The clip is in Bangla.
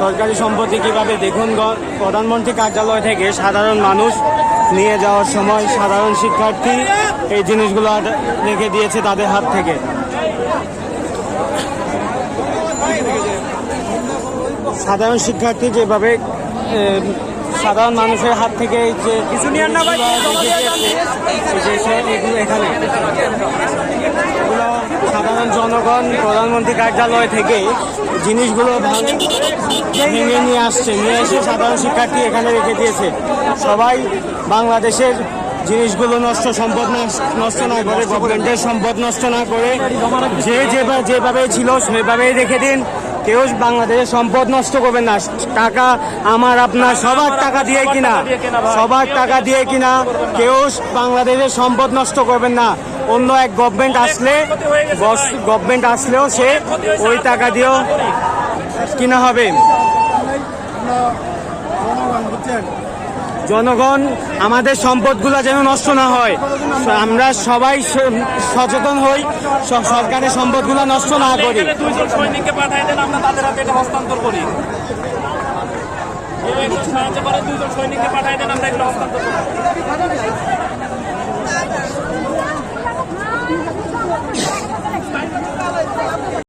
সরকারি সম্পত্তি কীভাবে দেখুন প্রধানমন্ত্রী কার্যালয় থেকে সাধারণ মানুষ নিয়ে যাওয়ার সময় সাধারণ শিক্ষার্থী এই জিনিসগুলো রেখে দিয়েছে তাদের হাত থেকে। সাধারণ শিক্ষার্থী যেভাবে সাধারণ মানুষের হাত থেকে এই যে কিছু এখানে। জনগণ প্রধানমন্ত্রী কার্যালয় থেকে জিনিসগুলো ভাঙ- নিয়ে আসছে। নিয়ে এসে সাধারণ শিক্ষার্থী এখানে রেখে দিয়েছে। সবাই বাংলাদেশের জিনিসগুলো নষ্ট সম্পদ নষ্ট- না করে গভর্নমেন্টের সম্পদ নষ্ট না করে, যে যেভাবে ছিল সেভাবেই রেখে দিন। কেউ বাংলাদেশের সম্পদ নষ্ট করবে না। টাকা আমার আপনার সবার টাকা দিয়ে কিনা? সবার টাকা দিয়ে কিনা? কেউ বাংলাদেশের সম্পদ নষ্ট করবেন না। অন্য এক গভর্নমেন্ট আসলে গভর্নমেন্ট আসলেও সে ওই টাকা দিয়েও কিনা হবে। জনগণ আমাদের সম্পদগুলো যেন নষ্ট না হয়। আমরা সবাই সচেতন হই সরকারের সম্পদগুলো নষ্ট না করি। দুইজন সৈনিককে পাঠাই দেন আমরা তাদের হাতে এটা হস্তান্তর করি। সাহায্য করে দুইজন সৈনিককে পাঠাই দেন আমরা হস্তান্তর করি।